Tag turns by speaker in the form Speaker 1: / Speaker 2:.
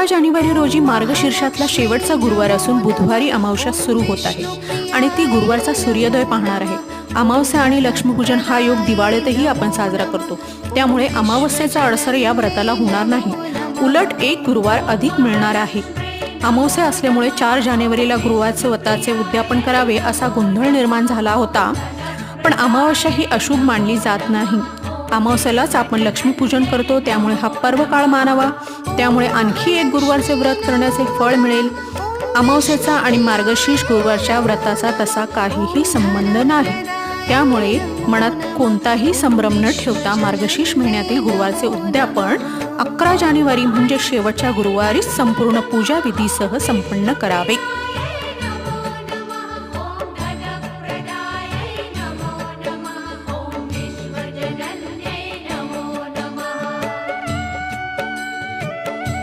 Speaker 1: अठरा जानेवारी रोजी मार्गशीर्षातला शेवटचा गुरुवार असून बुधवारी अमावस्या सुरू होत आहे. आणि ती गुरुवारचा सूर्योदय पाहणार आहे. अमावस्या आणि लक्ष्मीपूजन हा योग दिवाळीतही आपण साजरा करतो. त्यामुळे अमावस्येचा अडसर या व्रताला होणार नाही. उलट एक गुरुवार अधिक मिळणार आहे. अमावस्या असल्यामुळे चार जानेवारीला गुरुवारचे व्रताचे उद्यापन करावे असा गोंधळ निर्माण झाला होता. पण अमावस्या ही अशुभ मानली जात नाही. अमावस्यालाच आपण लक्ष्मीपूजन करतो त्यामुळे हा पर्व काळ मानावा. त्यामुळे आणखी एक गुरुवारचे व्रत करण्याचे फळ मिळेल. अमावस्याचा आणि मार्गशीर्ष गुरुवारच्या व्रताचा तसा काहीही संबंध नाही. त्यामुळे मनात कोणताही संभ्रम न ठेवता मार्गशीर्ष महिन्यातील गुरुवारचे उद्यापन अकरा जानेवारी म्हणजे शेवटच्या गुरुवारीच संपूर्ण पूजा विधीसह संपन्न करावे.